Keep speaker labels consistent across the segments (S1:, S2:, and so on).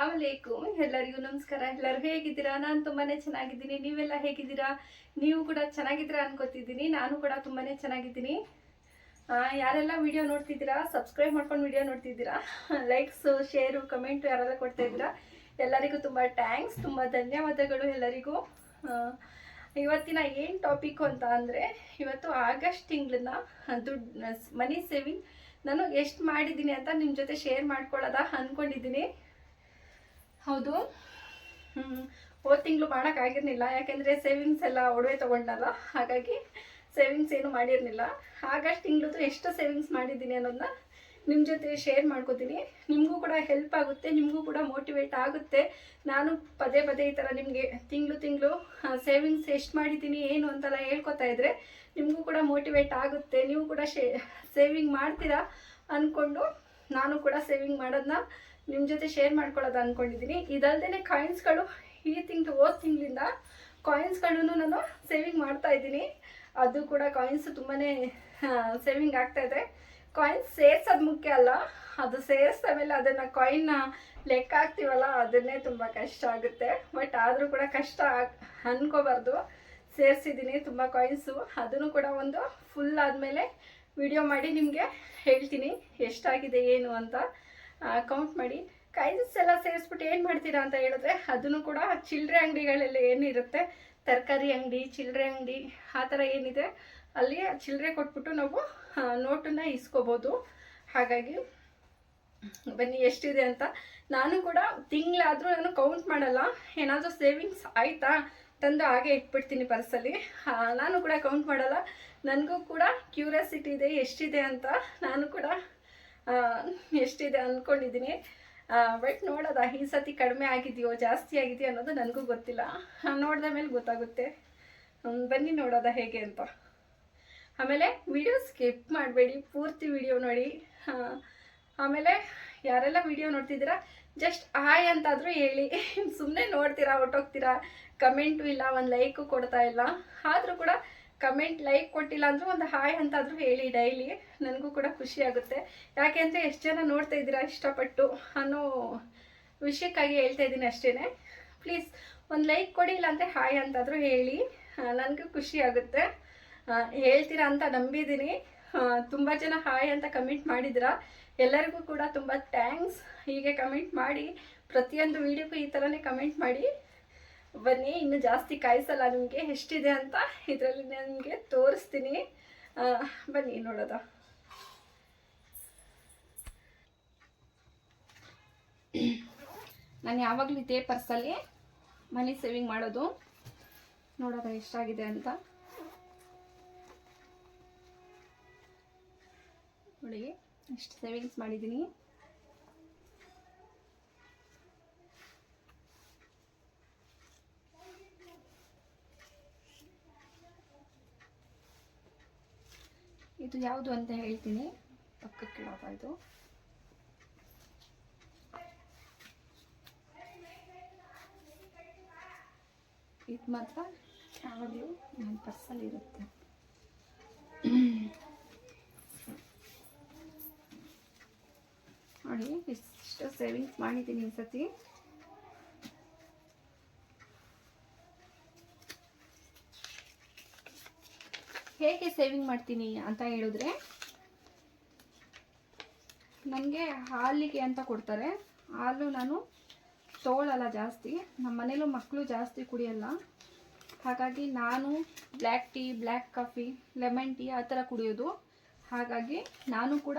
S1: ಅಸ್ಸಲಾಮ್ ಅಲೈಕುಮ್ ಎಲ್ಲರಿಗೂ ನಮಸ್ಕಾರ. ಎಲ್ಲರೂ ಹೇಗಿದ್ದೀರಾ? ನಾನು ತುಂಬಾ ಚೆನ್ನಾಗಿದ್ದೀನಿ. ನೀವೆಲ್ಲ ಹೇಗಿದ್ದೀರಾ? ನೀವು ಕೂಡ ಚೆನ್ನಾಗಿದ್ದೀರಾ ಅನ್ಕೋತಿದ್ದೀನಿ. ನಾನು ಕೂಡ ತುಂಬಾ ಚೆನ್ನಾಗಿದ್ದೀನಿ. ಯಾರೆಲ್ಲ ವಿಡಿಯೋ ನೋಡ್ತಿದ್ದೀರಾ? ಸಬ್ಸ್ಕ್ರೈಬ್ ಮಾಡ್ಕೊಂಡು ವಿಡಿಯೋ ನೋಡ್ತಿದ್ದೀರಾ? ಲೈಕ್ಸು ಶೇರು ಕಮೆಂಟು ಯಾರೆಲ್ಲ ಕೊಡ್ತಾ ಇದ್ದೀರಾ? ಎಲ್ಲರಿಗೂ ತುಂಬ ಥ್ಯಾಂಕ್ಸ್ ತುಂಬ ಧನ್ಯವಾದಗಳು ಎಲ್ಲರಿಗೂ. ಇವತ್ತಿನ ಏನು ಟಾಪಿಕ್ಕು ಅಂತ ಅಂದರೆ, ಇವತ್ತು ಆಗಸ್ಟ್ ತಿಂಗಳನ್ನ ದುಡ್ಡು ಮನಿ ಸೇವಿಂಗ್ ನಾನು ಎಷ್ಟು ಮಾಡಿದ್ದೀನಿ ಅಂತ ನಿಮ್ಮ ಜೊತೆ ಶೇರ್ ಮಾಡ್ಕೊಳ್ಳೋದ ಅಂದ್ಕೊಂಡಿದ್ದೀನಿ ಹೌದು. ಹೋದ ತಿಂಗಳು ಮಾಡೋಕ್ಕಾಗಿರ್ಲಿಲ್ಲ ಯಾಕೆಂದರೆ ಸೇವಿಂಗ್ಸ್ ಎಲ್ಲ ಒಡವೆ ತೊಗೊಂಡಲ್ಲ, ಹಾಗಾಗಿ ಸೇವಿಂಗ್ಸ್ ಏನು ಮಾಡಿರಲಿಲ್ಲ. ಆಗಸ್ಟ್ ತಿಂಗಳದ್ದು ಎಷ್ಟು ಸೇವಿಂಗ್ಸ್ ಮಾಡಿದ್ದೀನಿ ಅನ್ನೋದನ್ನ ನಿಮ್ಮ ಜೊತೆ ಶೇರ್ ಮಾಡ್ಕೋತೀನಿ. ನಿಮಗೂ ಕೂಡ ಹೆಲ್ಪ್ ಆಗುತ್ತೆ, ನಿಮಗೂ ಕೂಡ ಮೋಟಿವೇಟ್ ಆಗುತ್ತೆ. ನಾನು ಪದೇ ಪದೇ ಈ ಥರ ನಿಮಗೆ ತಿಂಗಳು ತಿಂಗಳು ಸೇವಿಂಗ್ಸ್ ಎಷ್ಟು ಮಾಡಿದ್ದೀನಿ, ಏನು ಅಂತೆಲ್ಲ ಹೇಳ್ಕೊತಾ ಇದ್ದರೆ ನಿಮಗೂ ಕೂಡ ಮೋಟಿವೇಟ್ ಆಗುತ್ತೆ. ನೀವು ಕೂಡ ಶೇ ಸೇವಿಂಗ್ ಮಾಡ್ತೀರಾ ಅಂದ್ಕೊಂಡು ನಾನು ಕೂಡ ಸೇವಿಂಗ್ ಮಾಡೋದನ್ನ ನಿಮ್ಮ ಜೊತೆ ಶೇರ್ ಮಾಡ್ಕೊಳ್ಳೋದು ಅಂದ್ಕೊಂಡಿದ್ದೀನಿ ಇದಲ್ದೇ ಕಾಯಿನ್ಸ್ಗಳು ಈ ತಿಂಗಳು, ಹೋದ ತಿಂಗಳಿಂದ ಕಾಯಿನ್ಸ್ಗಳನ್ನು ನಾನು ಸೇವಿಂಗ್ ಮಾಡ್ತಾ ಇದ್ದೀನಿ. ಅದು ಕೂಡ ಕಾಯಿನ್ಸ್ ತುಂಬಾ ಸೇವಿಂಗ್ ಆಗ್ತಾ ಇದೆ. ಕಾಯಿನ್ಸ್ ಸೇರ್ಸೋದು ಮುಖ್ಯ ಅಲ್ಲ. ಅದು ಸೇರಿಸಿದ ಮೇಲೆ ಅದನ್ನು ಕಾಯಿನ್ನ ಲೆಕ್ಕ ಹಾಕ್ತೀವಲ್ಲ, ಅದನ್ನೇ ತುಂಬ ಕಷ್ಟ ಆಗುತ್ತೆ. ಬಟ್ ಆದರೂ ಕೂಡ ಕಷ್ಟ ಅನ್ಕೋಬಾರ್ದು. ಸೇರಿಸಿದ್ದೀನಿ ತುಂಬ ಕಾಯಿನ್ಸು ಅದನ್ನು ಕೂಡ ಒಂದು ಫುಲ್ ಆದಮೇಲೆ ವಿಡಿಯೋ ಮಾಡಿ ನಿಮಗೆ ಹೇಳ್ತೀನಿ. ಎಷ್ಟಾಗಿದೆ, ಏನು ಅಂತ. ಕೌಂಟ್ ಮಾಡಿ. ಕೈಸಸ್ ಎಲ್ಲ ಸೇರಿಸ್ಬಿಟ್ಟು ಏನು ಮಾಡ್ತೀರಾ ಅಂತ ಹೇಳಿದ್ರೆ, ಅದನ್ನು ಕೂಡ ಚಿಲ್ಲರೆ ಅಂಗಡಿಗಳಲ್ಲಿ ಏನಿರುತ್ತೆ, ತರಕಾರಿ ಅಂಗಡಿ ಚಿಲ್ಲರೆ ಅಂಗಡಿ, ಆ ಥರ ಏನಿದೆ, ಅಲ್ಲಿ ಚಿಲ್ಲರೆ ಕೊಟ್ಬಿಟ್ಟು ನಾವು ನೋಟನ್ನ ಇಸ್ಕೋಬೋದು. ಹಾಗಾಗಿ, ಬನ್ನಿ ಎಷ್ಟಿದೆ ಅಂತ. ನಾನು ಕೂಡ ತಿಂಗಳಾದರೂ ನಾನು ಕೌಂಟ್ ಮಾಡಲ್ಲ. ಏನಾದರೂ ಸೇವಿಂಗ್ಸ್ ಆಯಿತಾ? ತಂದು ಹಾಗೆ ಇಟ್ಬಿಡ್ತೀನಿ ಪರ್ಸಲ್ಲಿ. ನಾನು ಕೂಡ ಕೌಂಟ್ ಮಾಡಲ್ಲ. ನನಗೂ ಕೂಡ ಕ್ಯೂರಿಯಾಸಿಟಿ ಇದೆ ಎಷ್ಟಿದೆ ಅಂತ. ನಾನು ಕೂಡ ಎಷ್ಟಿದೆ ಅಂದ್ಕೊಂಡಿದ್ದೀನಿ ಬಟ್ ನೋಡೋದ, ಈ ಸತಿ ಕಡಿಮೆ ಆಗಿದೆಯೋ, ಜಾಸ್ತಿ ಆಗಿದೆಯೋ ಅನ್ನೋದು ನನಗೂ ಗೊತ್ತಿಲ್ಲ. ನೋಡಿದ ಮೇಲೆ ಗೊತ್ತಾಗುತ್ತೆ. ಬನ್ನಿ ನೋಡೋದ ಹೇಗೆ ಅಂತ. ಆಮೇಲೆ ವಿಡಿಯೋ ಸ್ಕಿಪ್ ಮಾಡಬೇಡಿ, ಪೂರ್ತಿ ವಿಡಿಯೋ ನೋಡಿ. ಆಮೇಲೆ ಯಾರೆಲ್ಲ ವಿಡಿಯೋ ನೋಡ್ತಿದ್ದೀರಾ ಜಸ್ಟ್ ಹಾಯ್ ಅಂತಾದರೂ ಹೇಳಿ. ಸುಮ್ಮನೆ ನೋಡ್ತೀರಾ ಹೊಟ್ಟೋಗ್ತೀರಾ ಕಮೆಂಟು ಇಲ್ಲ, ಒಂದು ಲೈಕು ಕೊಡ್ತಾ ಇಲ್ಲ. ಆದರೂ ಕೂಡ ಕಮೆಂಟ್ ಲೈಕ್ ಕೊಟ್ಟಿಲ್ಲ ಅಂದರೂ ಒಂದು ಹಾಯ್ ಅಂತಾದರೂ ಹೇಳಿ ಡೈಲಿ ನನಗೂ ಕೂಡ ಖುಷಿ ಆಗುತ್ತೆ. ಯಾಕೆಂದರೆ ಎಷ್ಟು ಜನ ನೋಡ್ತಾ ಇದ್ದೀರಾ ಇಷ್ಟಪಟ್ಟು ಅನ್ನೋ ವಿಷಯಕ್ಕಾಗಿ ಹೇಳ್ತಾ ಇದ್ದೀನಿ ಅಷ್ಟೇ ಪ್ಲೀಸ್ ಒಂದು ಲೈಕ್ ಕೊಡಿ ಇಲ್ಲಾಂದರೆ ಹಾಯ್ ಅಂತಾದರೂ ಹೇಳಿ. ನನಗೂ ಖುಷಿ ಆಗುತ್ತೆ. ಹೇಳ್ತೀರಾ ಅಂತ ನಂಬಿದ್ದೀನಿ. ತುಂಬ ಜನ ಹಾಯ್ ಅಂತ ಕಮೆಂಟ್ ಮಾಡಿದ್ದೀರಾ ಎಲ್ಲರಿಗೂ ಕೂಡ ತುಂಬ ಥ್ಯಾಂಕ್ಸ್ ಹೀಗೆ ಕಮೆಂಟ್ ಮಾಡಿ ಪ್ರತಿಯೊಂದು ವಿಡಿಯೋಕ್ಕೂ ಈ ಥರನೇ ಕಮೆಂಟ್ ಮಾಡಿ. ಬನ್ನಿ, ಇನ್ನು ಜಾಸ್ತಿ ಕಾಯಿಸಲ್ಲ ನಿಮಗೆ, ಎಷ್ಟಿದೆ ಅಂತ ಇದರಲ್ಲಿ ನಿಮಗೆ ತೋರಿಸ್ತೀನಿ. ಬನ್ನಿ ನೋಡೋದ. ನಾನು ಯಾವಾಗಲೂ ಇದೇ ಪರ್ಸಲ್ಲಿ ಮನಿ ಸೇವಿಂಗ್ ಮಾಡೋದು. ನೋಡೋದ ಎಷ್ಟಾಗಿದೆ ಅಂತ. ನೋಡಿ, ಎಷ್ಟು ಸೇವಿಂಗ್ಸ್ ಮಾಡಿದ್ದೀನಿ. ಇದು ಯಾವುದು ಅಂತ ಹೇಳ್ತೀನಿ. ಪಕ್ಕಕ್ಕೆ ಇಡೋದ ಇದು. ಇದು ಮಾತ್ರ ಯಾವಾಗಲೂ ನನ್ನ ಪರ್ಸಲ್ಲಿ ಇರುತ್ತೆ. ನೋಡಿ, ಇಷ್ಟು ಸೇವಿಂಗ್ಸ್ ಮಾಡಿದ್ದೀನಿ ಈ ಸತಿ. ಹೇಗೆ ಸೇವಿಂಗ್ ಮಾಡ್ತೀನಿ ಅಂತ ಹೇಳಿದ್ರೆ, ನನಗೆ ಹಾಲಿಗೆ ಅಂತ ಕೊಡ್ತಾರೆ. ಹಾಲು ನಾನು ತೋಳಲ್ಲ ಜಾಸ್ತಿ. ನಮ್ಮ ಮನೇಲೂ ಮಕ್ಕಳು ಜಾಸ್ತಿ ಕುಡಿಯಲ್ಲ. ಹಾಗಾಗಿ ನಾನು black tea black coffee lemon tea ಆ ಥರ ಕುಡಿಯೋದು. ಹಾಗಾಗಿ ನಾನು ಕೂಡ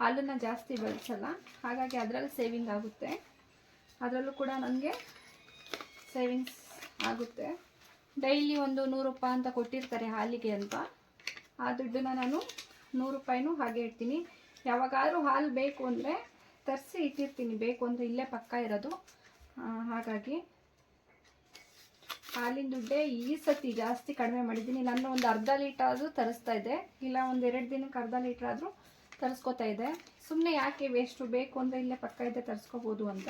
S1: ಹಾಲನ್ನು ಜಾಸ್ತಿ ಬಳಸಲ್ಲ. ಹಾಗಾಗಿ ಅದರಲ್ಲಿ ಸೇವಿಂಗ್ ಆಗುತ್ತೆ. ಅದರಲ್ಲೂ ಕೂಡ ನನಗೆ ಸೇವಿಂಗ್ಸ್ ಆಗುತ್ತೆ. ಡೈಲಿ ಒಂದು ನೂರು ರೂಪಾಯಿ ಅಂತ ಕೊಟ್ಟಿರ್ತಾರೆ ಹಾಲಿಗೆ ಅಂತ. ಆ ದುಡ್ಡನ್ನ ನಾನು ನೂರು ರೂಪಾಯಿನೂ ಹಾಗೆ ಇಡ್ತೀನಿ. ಯಾವಾಗಾದರೂ ಹಾಲು ಬೇಕು ಅಂದರೆ ತರಿಸಿ ಇಟ್ಟಿರ್ತೀನಿ. ಬೇಕು ಅಂದರೆ ಇಲ್ಲೇ ಪಕ್ಕ ಇರೋದು. ಹಾಗಾಗಿ ಹಾಲಿನ ದುಡ್ಡೇ ಈ ಸತಿ ಜಾಸ್ತಿ ಕಡಿಮೆ ಮಾಡಿದ್ದೀನಿ. ನಾನು ಒಂದು ಅರ್ಧ ಲೀಟರ್ ಆದರೂ ತರಿಸ್ತಾ ಇದ್ದೆ ಇಲ್ಲ, ಒಂದು ಎರಡು ದಿನಕ್ಕೆ ಅರ್ಧ ಲೀಟರ್ ಆದರೂ ತರಿಸ್ಕೊತಾ ಇದ್ದೆ ಸುಮ್ಮನೆ ಯಾಕೆ ವೇಸ್ಟು ಬೇಕು ಅಂದರೆ ಇಲ್ಲೇ ಪಕ್ಕ ಇದ್ದೆ ತರಿಸ್ಕೋಬೋದು ಅಂತ.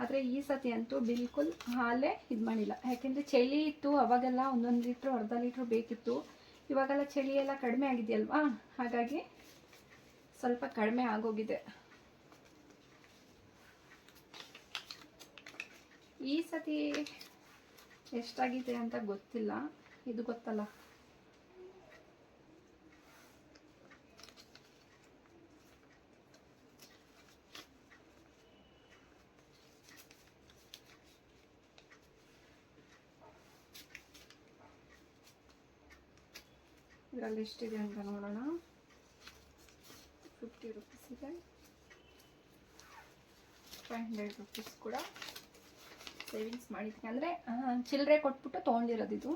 S1: ಆದರೆ ಈ ಸತಿ ಅಂತೂ ಬಿಲ್ಕುಲ್ ಹಾಲೇ ಇದು ಮಾಡಿಲ್ಲ. ಯಾಕೆಂದರೆ ಚಳಿ ಇತ್ತು, ಅವಾಗೆಲ್ಲ ಒಂದೊಂದು ಲೀಟ್ರು, ಅರ್ಧ ಲೀಟ್ರು ಬೇಕಿತ್ತು. ಇವಾಗೆಲ್ಲ ಚಳಿ ಎಲ್ಲ ಕಡಿಮೆ ಆಗಿದೆಯಲ್ವಾ? ಹಾಗಾಗಿ ಸ್ವಲ್ಪ ಕಡಿಮೆ ಆಗೋಗಿದೆ. ಈ ಸತಿ ಎಷ್ಟಾಗಿದೆ ಅಂತ ಗೊತ್ತಿಲ್ಲ. ಇದು ಗೊತ್ತಲ್ಲ. ಇದರಲ್ಲಿ ಎಷ್ಟಿದೆ ಅಂತ ನೋಡೋಣ. ಫಿಫ್ಟಿ ರುಪೀಸ್ ಇದೆ. ಫೈವ್ ಹಂಡ್ರೆಡ್ ರುಪೀಸ್ ಕೂಡ ಸೇವಿಂಗ್ಸ್ ಮಾಡಿದ್ವಿ ಅಂದರೆ ಚಿಲ್ಲರೆ ಕೊಟ್ಬಿಟ್ಟು ತೊಗೊಂಡಿರೋದು ಇದು.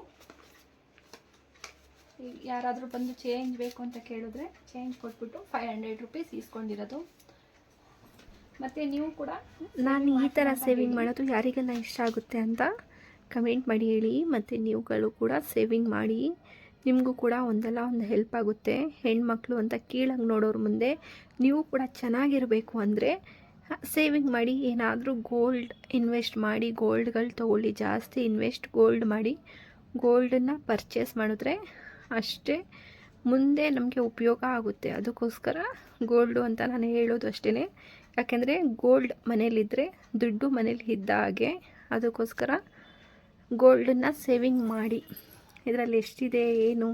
S1: ಯಾರಾದರೂ ಬಂದು ಚೇಂಜ್ ಬೇಕು ಅಂತ ಕೇಳಿದ್ರೆ ಚೇಂಜ್ ಕೊಟ್ಬಿಟ್ಟು ಫೈವ್ ಹಂಡ್ರೆಡ್ ರುಪೀಸ್ ಇಸ್ಕೊಂಡಿರೋದು ಮತ್ತು ನೀವು ಕೂಡ
S2: ನಾನು ಈ ಥರ ಸೇವಿಂಗ್ ಮಾಡೋದು ಯಾರಿಗೆಲ್ಲ ಇಷ್ಟ ಆಗುತ್ತೆ ಅಂತ ಕಮೆಂಟ್ ಮಾಡಿ ಹೇಳಿ. ಮತ್ತು ನೀವುಗಳು ಕೂಡ ಸೇವಿಂಗ್ ಮಾಡಿ. ನಿಮಗೂ ಕೂಡ ಒಂದಲ್ಲ ಒಂದು ಹೆಲ್ಪ್ ಆಗುತ್ತೆ. ಹೆಣ್ಮಕ್ಳು ಅಂತ ಕೀಳಂಗೆ ನೋಡೋರ ಮುಂದೆ ನೀವು ಕೂಡ ಚೆನ್ನಾಗಿರಬೇಕು ಅಂದರೆ ಸೇವಿಂಗ್ ಮಾಡಿ, ಏನಾದರೂ ಗೋಲ್ಡ್ ಇನ್ವೆಸ್ಟ್ ಮಾಡಿ ಗೋಲ್ಡ್ಗಳು ತೊಗೊಳ್ಳಿ, ಜಾಸ್ತಿ ಇನ್ವೆಸ್ಟ್ ಗೋಲ್ಡ್ ಮಾಡಿ ಗೋಲ್ಡನ್ನು ಪರ್ಚೇಸ್ ಮಾಡಿದ್ರೆ ಅಷ್ಟೇ ಮುಂದೆ ನಮಗೆ ಉಪಯೋಗ ಆಗುತ್ತೆ. ಅದಕ್ಕೋಸ್ಕರ ಗೋಲ್ಡು ಅಂತ ನಾನು ಹೇಳೋದು ಅಷ್ಟೇ ಯಾಕೆಂದರೆ ಗೋಲ್ಡ್ ಮನೇಲಿದ್ದರೆ ದುಡ್ಡು ಮನೇಲಿ ಇದ್ದ ಹಾಗೆ ಅದಕ್ಕೋಸ್ಕರ ಗೋಲ್ಡನ್ನು ಸೇವಿಂಗ್ ಮಾಡಿ. ಇದರಲ್ಲಿ ಎಷ್ಟಿದೆ, ಏನು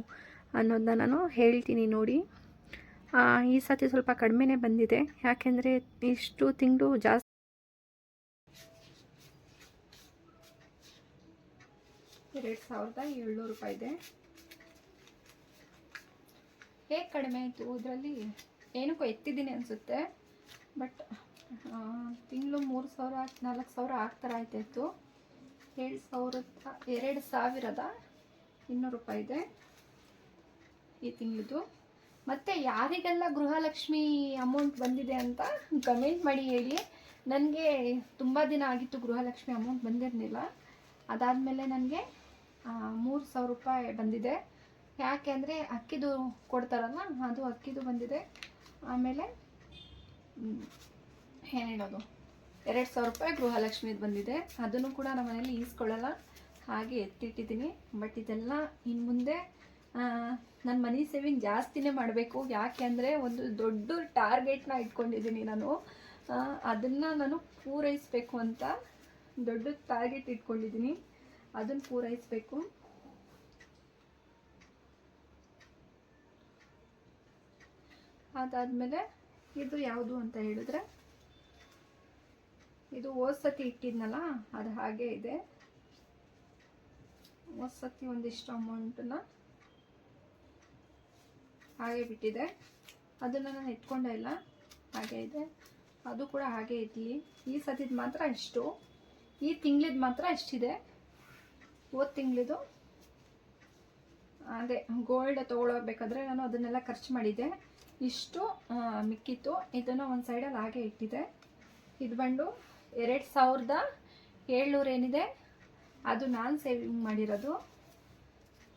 S2: ಅನ್ನೋದನ್ನ ನಾನು ಹೇಳ್ತೀನಿ ನೋಡಿ. ಈ ಸತಿ ಸ್ವಲ್ಪ ಕಡಿಮೆನೇ ಬಂದಿದೆ. ಯಾಕೆಂದರೆ ಇಷ್ಟು ತಿಂಗಳು ಜಾಸ್ತಿ
S1: ಎರಡು ಸಾವಿರದ ಏಳ್ನೂರು ರೂಪಾಯಿ ಇದೆ. ಹೇಗೆ ಕಡಿಮೆ ಆಯಿತು? ಇದರಲ್ಲಿ ಏನಕ್ಕೂ ಎತ್ತಿದ್ದೀನಿ ಅನಿಸುತ್ತೆ. ಬಟ್ ತಿಂಗಳು ಮೂರು ಸಾವಿರ, ನಾಲ್ಕು ಸಾವಿರ ಆಗ್ತಾರ ಆಯ್ತಾಯಿತ್ತು ಏಳು ಸಾವಿರದ, ಎರಡು ಸಾವಿರದ ಇನ್ನೂರು ರೂಪಾಯಿ ಇದೆ ಈ ತಿಂಗಳದು ಮತ್ತು ಯಾರಿಗೆಲ್ಲ ಗೃಹಲಕ್ಷ್ಮಿ ಅಮೌಂಟ್ ಬಂದಿದೆ ಅಂತ ಕಮೆಂಟ್ ಮಾಡಿ ಹೇಳಿ. ನನಗೆ ತುಂಬ ದಿನ ಆಗಿತ್ತು ಗೃಹಲಕ್ಷ್ಮಿ ಅಮೌಂಟ್ ಬಂದಿರಲಿಲ್ಲ. ಅದಾದಮೇಲೆ ನನಗೆ ಮೂರು ಸಾವಿರ ರೂಪಾಯಿ ಬಂದಿದೆ. ಯಾಕೆ ಅಂದರೆ ಅಕ್ಕಿದು ಕೊಡ್ತಾರಲ್ಲ, ಅದು ಅಕ್ಕಿದು ಬಂದಿದೆ. ಆಮೇಲೆ ಏನು ಹೇಳೋದು? ಎರಡು ಸಾವಿರ ರೂಪಾಯಿ ಗೃಹಲಕ್ಷ್ಮಿದು ಬಂದಿದೆ. ಅದನ್ನು ಕೂಡ ನಮ್ಮ ಮನೇಲಿ ಈಸ್ಕೊಳ್ಳಲ್ಲ. ಹಾಗೆ ಎತ್ತಿಟ್ಟಿದ್ದೀನಿ. ಬಟ್ ಇದೆಲ್ಲ ಇನ್ನು ಮುಂದೆ ನನ್ನ ಮನಿ ಸೇವಿಂಗ್ ಜಾಸ್ತಿನೇ ಮಾಡಬೇಕು. ಯಾಕೆ ಅಂದರೆ ಒಂದು ದೊಡ್ಡ ಟಾರ್ಗೆಟ್ನ ಇಟ್ಕೊಂಡಿದ್ದೀನಿ ನಾನು. ಅದನ್ನು ನಾನು ಪೂರೈಸಬೇಕು ಅಂತ ದೊಡ್ಡ ಟಾರ್ಗೆಟ್ ಇಟ್ಕೊಂಡಿದ್ದೀನಿ. ಅದನ್ನು ಪೂರೈಸಬೇಕು. ಅದಾದಮೇಲೆ ಇದು ಯಾವುದು ಅಂತ ಹೇಳಿದ್ರೆ, ಇದು ಓದ್ಸತಿ ಇಟ್ಟಿದ್ನಲ್ಲ, ಅದು ಹಾಗೆ ಇದೆ. ಸತಿ ಒಂದಿಷ್ಟು ಅಮೌಂಟನ್ನ ಹಾಗೆ ಬಿಟ್ಟಿದೆ. ಅದನ್ನು ನಾನು ಇಟ್ಕೊಂಡೇ ಇಲ್ಲ. ಹಾಗೆ ಇದೆ. ಅದು ಕೂಡ ಹಾಗೆ ಇರಲಿ. ಈ ಸತಿದು ಮಾತ್ರ ಇಷ್ಟು. ಈ ತಿಂಗ್ಳಿದು ಮಾತ್ರ ಇಷ್ಟಿದೆ. ಹೋದ ತಿಂಗಳಿದು ಅದೇ ಗೋಲ್ಡ್ ತೊಗೊಳ್ಬೇಕಾದ್ರೆ ನಾನು ಅದನ್ನೆಲ್ಲ ಖರ್ಚು ಮಾಡಿದ್ದೆ. ಇಷ್ಟು ಮಿಕ್ಕಿತ್ತು. ಇದನ್ನು ಒಂದು ಸೈಡಲ್ಲಿ ಹಾಗೆ ಇಟ್ಟಿದೆ. ಇದು ಬಂದು ಎರಡು ಸಾವಿರದ ಏಳ್ನೂರು ಏನಿದೆ? ಅದು ನಾನು ಸೇವಿಂಗ್ ಮಾಡಿರೋದು.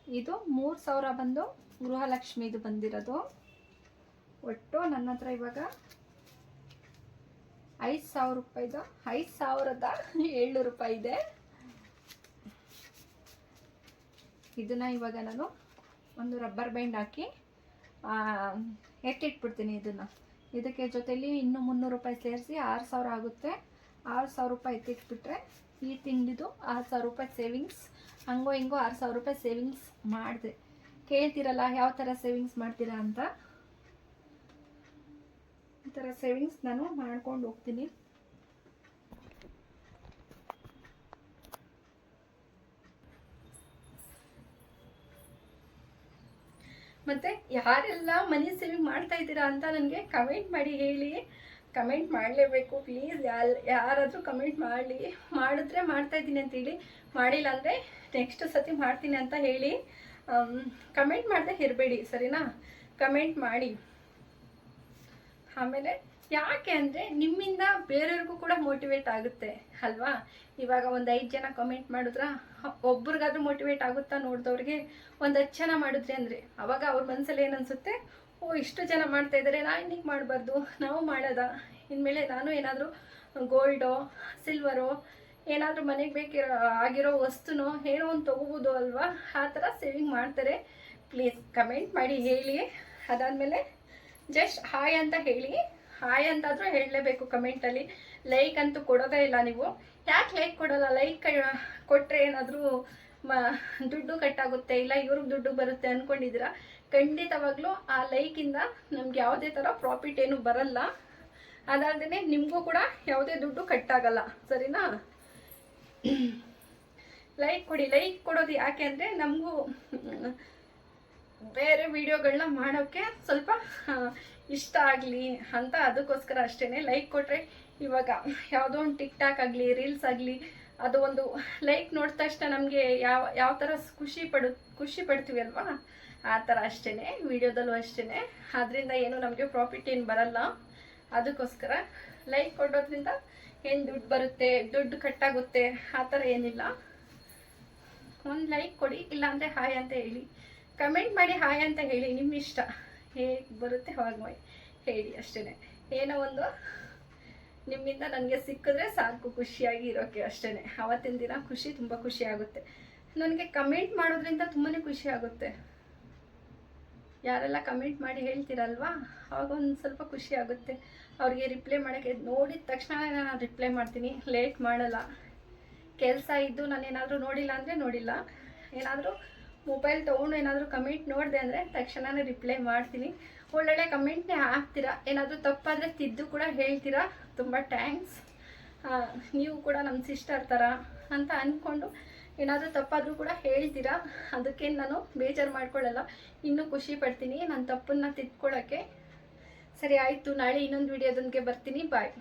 S1: ಇದು ಮೂರು ಸಾವಿರ ಬಂದು ಗೃಹಲಕ್ಷ್ಮಿದು ಬಂದಿರೋದು. ಒಟ್ಟು ನನ್ನ ಹತ್ರ ಇವಾಗ ಐದು ಸಾವಿರ ರೂಪಾಯಿದು ಐದು ಸಾವಿರದ ಏಳ್ನೂರು ರೂಪಾಯಿ ಇದೆ. ಇದನ್ನ ಇವಾಗ ನಾನು ಒಂದು ರಬ್ಬರ್ ಬ್ಯಾಂಡ್ ಹಾಕಿ ಆ, ಎತ್ತಿಟ್ಬಿಡ್ತೀನಿ ಇದನ್ನು. ಇದಕ್ಕೆ ಜೊತೆಲಿ ಇನ್ನೂ ಮುನ್ನೂರು ರೂಪಾಯಿ ಸೇರಿಸಿ ಆರು ಸಾವಿರ ಆಗುತ್ತೆ. ಆರು ಸಾವಿರ ರೂಪಾಯಿ ಎತ್ತಿಟ್ಬಿಟ್ರೆ ಈ ತಿಂಗಳಿದು ಆರು ಸಾವಿರ ರೂಪಾಯಿ ಸೇವಿಂಗ್ಸ್ ಹಂಗೋ ಹಿಂಗೋ ಆರು ಸಾವಿರ ರೂಪಾಯಿ ಸೇವಿಂಗ್ಸ್ ಮಾಡಿದೆ. ಕೇಳ್ತಿರಲ್ಲ ಯಾವ ಥರ ಸೇವಿಂಗ್ಸ್ ಮಾಡ್ತೀರಾ ಅಂತ. ಈ ಥರ ಸೇವಿಂಗ್ಸ್ ನಾನು ಮಾಡ್ಕೊಂಡು ಹೋಗ್ತೀನಿ. ಮತ್ತೆ ಯಾರೆಲ್ಲ ಮನಿ ಸೇವಿಂಗ್ ಮಾಡ್ತಾ ಇದ್ದೀರಾ ಅಂತ ನನಗೆ ಕಮೆಂಟ್ ಮಾಡಿ ಹೇಳಿ. ಕಮೆಂಟ್ ಮಾಡಲೇಬೇಕು ಪ್ಲೀಸ್ ಯಾಲ್ ಯಾರಾದರೂ ಕಮೆಂಟ್ ಮಾಡಲಿ, ಮಾಡಿದ್ರೆ ಮಾಡ್ತಾ ಇದ್ದೀನಿ ಅಂತೇಳಿ. ಮಾಡಿಲ್ಲ ಅಂದರೆ ನೆಕ್ಸ್ಟ್ ಸತಿ ಮಾಡ್ತೀನಿ ಅಂತ ಹೇಳಿ. ಕಮೆಂಟ್ ಮಾಡದೆ ಇರಬೇಡಿ, ಸರಿನಾ? ಕಮೆಂಟ್ ಮಾಡಿ. ಆಮೇಲೆ ಯಾಕೆ ಅಂದರೆ ನಿಮ್ಮಿಂದ ಬೇರೆಯವ್ರಿಗೂ ಕೂಡ ಮೋಟಿವೇಟ್ ಆಗುತ್ತೆ, ಅಲ್ವಾ? ಇವಾಗ ಒಂದು ಐದು ಜನ ಕಮೆಂಟ್ ಮಾಡಿದ್ರ? ಒಬ್ರಿಗಾದ್ರೂ ಮೋಟಿವೇಟ್ ಆಗುತ್ತಾ ನೋಡಿದವ್ರಿಗೆ ಒಂದು ಹತ್ತು ಜನ ಮಾಡಿದ್ರಿ ಅಂದರೆ, ಅವಾಗ ಅವ್ರ ಮನಸ್ಸಲ್ಲಿ ಏನು ಅನಿಸುತ್ತೆ? ಓ, ಇಷ್ಟು ಜನ ಮಾಡ್ತಾ ಇದ್ದಾರೆ, ನಾನು ಹಿಂಗೆ ಮಾಡಬಾರ್ದು, ನಾವು ಮಾಡೋದ. ಇನ್ಮೇಲೆ ನಾನು ಏನಾದರೂ ಗೋಲ್ಡೋ ಸಿಲ್ವರೋ ಏನಾದರೂ ಮನೆಗೆ ಬೇಕಿರೋ, ಆಗಿರೋ ವಸ್ತುನೋ, ಏನೋ ಒಂದು ತೊಗೋಬೋದು ಅಲ್ವಾ? ಆ ಥರ ಸೇವಿಂಗ್ ಮಾಡ್ತಾರೆ. ಪ್ಲೀಸ್ ಕಮೆಂಟ್ ಮಾಡಿ, ಹೇಳಿ. ಅದಾದಮೇಲೆ ಜಸ್ಟ್ ಹಾಯ್ ಅಂತ ಹೇಳಿ. ಹಾಯ್ ಅಂತಾದರೂ ಹೇಳಲೇಬೇಕು ಕಮೆಂಟಲ್ಲಿ ಲೈಕ್ ಅಂತೂ ಕೊಡೋದೇ ಇಲ್ಲ ನೀವು. ಯಾಕೆ ಲೈಕ್ ಕೊಡೋಲ್ಲ? ಲೈಕ್ ಕೊಟ್ಟರೆ ಏನಾದರೂ ಮ, ದುಡ್ಡು ಕಟ್ಟಾಗುತ್ತೆ ಇಲ್ಲ ಇವ್ರಿಗೆ ದುಡ್ಡು ಬರುತ್ತೆ ಅಂದ್ಕೊಂಡಿದ್ದೀರಾ ಖಂಡಿತವಾಗ್ಲೂ ಆ ಲೈಕಿಂದ ನಮ್ಗೆ ಯಾವುದೇ ಥರ ಪ್ರಾಫಿಟ್ ಏನು ಬರಲ್ಲ. ಅದಲ್ಲದೆ ನಿಮಗೂ ಕೂಡ ಯಾವುದೇ ದುಡ್ಡು ಕಟ್ಟಾಗಲ್ಲ ಸರಿನಾ? ಲೈಕ್ ಕೊಡಿ ಲೈಕ್ ಕೊಡೋದು ಯಾಕೆ ಅಂದರೆ ನಮಗೂ ಬೇರೆ ವಿಡಿಯೋಗಳನ್ನ ಮಾಡೋಕ್ಕೆ ಸ್ವಲ್ಪ ಇಷ್ಟ ಆಗಲಿ ಅಂತ ಅದಕ್ಕೋಸ್ಕರ ಅಷ್ಟೇ ಲೈಕ್ ಕೊಟ್ಟರೆ ಇವಾಗ ಯಾವುದೋ ಒಂದು ಟಿಕ್ ಟಾಕ್ ಆಗಲಿ ರೀಲ್ಸ್ ಆಗಲಿ, ಅದು ಒಂದು ಲೈಕ್ ನೋಡಿದ ತಕ್ಷಣ ನಮಗೆ ಯಾವ ಯಾವ ಥರ ಖುಷಿ ಪಡು, ಖುಷಿ ಪಡ್ತೀವಿ ಅಲ್ವಾ? ಆ ಥರ ಅಷ್ಟೇ ವಿಡಿಯೋದಲ್ಲೂ ಅಷ್ಟೇ ಅದರಿಂದ ಏನು ನಮಗೆ ಪ್ರಾಫಿಟ್ ಏನು ಬರಲ್ಲ. ಅದಕ್ಕೋಸ್ಕರ ಲೈಕ್ ಕೊಡೋದ್ರಿಂದ ಏನು ದುಡ್ಡು ಬರುತ್ತೆ, ದುಡ್ಡು ಕಟ್ಟಾಗುತ್ತೆ, ಆ ಥರ ಏನಿಲ್ಲ. ಒಂದು ಲೈಕ್ ಕೊಡಿ, ಇಲ್ಲಾಂದರೆ ಹಾಯ್ ಅಂತ ಹೇಳಿ. ಕಮೆಂಟ್ ಮಾಡಿ ಹಾಯ್ ಅಂತ ಹೇಳಿ ನಿಮ್ಮ ಇಷ್ಟ. ಹೇಗೆ ಬರುತ್ತೆ ಹಾಗೆ ಹೇಳಿ ಅಷ್ಟೇ ಏನೋ ಒಂದು ನಿಮ್ಮಿಂದ ನನಗೆ ಸಿಕ್ಕಿದ್ರೆ ಸಾಕು, ಖುಷಿಯಾಗಿ ಇರೋಕ್ಕೆ ಅಷ್ಟೇ ಅವತ್ತಿನ ದಿನ ಖುಷಿ, ತುಂಬ ಖುಷಿ ಆಗುತ್ತೆ. ನನಗೆ ಕಮೆಂಟ್ ಮಾಡೋದ್ರಿಂದ ತುಂಬಾ ಖುಷಿ ಆಗುತ್ತೆ. ಯಾರೆಲ್ಲ ಕಮೆಂಟ್ ಮಾಡಿ ಹೇಳ್ತೀರಲ್ವಾ? ಅವಾಗ ಒಂದು ಸ್ವಲ್ಪ ಖುಷಿ ಆಗುತ್ತೆ. ಅವ್ರಿಗೆ ರಿಪ್ಲೈ ಮಾಡೋಕ್ಕೆ ನೋಡಿದ ತಕ್ಷಣ ನಾನು ರಿಪ್ಲೈ ಮಾಡ್ತೀನಿ. ಲೇಟ್ ಮಾಡಲ್ಲ. ಕೆಲಸ ಇದ್ದು ನಾನು ಏನಾದರೂ ನೋಡಿಲ್ಲ ಅಂದರೆ ನೋಡಿಲ್ಲ. ಏನಾದರೂ ಮೊಬೈಲ್ ತೊಗೊಂಡು ಏನಾದರೂ ಕಮೆಂಟ್ ನೋಡಿದೆ ಅಂದರೆ ತಕ್ಷಣನೇ ರಿಪ್ಲೈ ಮಾಡ್ತೀನಿ. ಒಳ್ಳೊಳ್ಳೆ ಕಮೆಂಟ್ನೇ ಹಾಕ್ತೀರಾ? ಏನಾದರೂ ತಪ್ಪಾದರೆ ತಿದ್ದು ಕೂಡ ಹೇಳ್ತೀರಾ? ತುಂಬ ಥ್ಯಾಂಕ್ಸ್ ನೀವು ಕೂಡ ನಮ್ಮ ಸಿಸ್ಟರ್ ಥರ ಅಂತ ಅಂದ್ಕೊಂಡು ಏನಾದರೂ ತಪ್ಪಾದರೂ ಕೂಡ ಹೇಳ್ತೀರಾ? ಅದಕ್ಕೆ ನಾನು ಬೇಜಾರು ಮಾಡ್ಕೊಳ್ಳಲ್ಲ. ಇನ್ನೂ ಖುಷಿ ಪಡ್ತೀನಿ. ನನ್ನ ತಪ್ಪನ್ನ ತಿದ್ಕೊಳ್ಳೋಕ್ಕೆ ಸರಿ, ಆಯಿತು. ನಾಳೆ ಇನ್ನೊಂದು ವಿಡಿಯೋದೊಂದಿಗೆ ಬರ್ತೀನಿ. ಬಾಯ್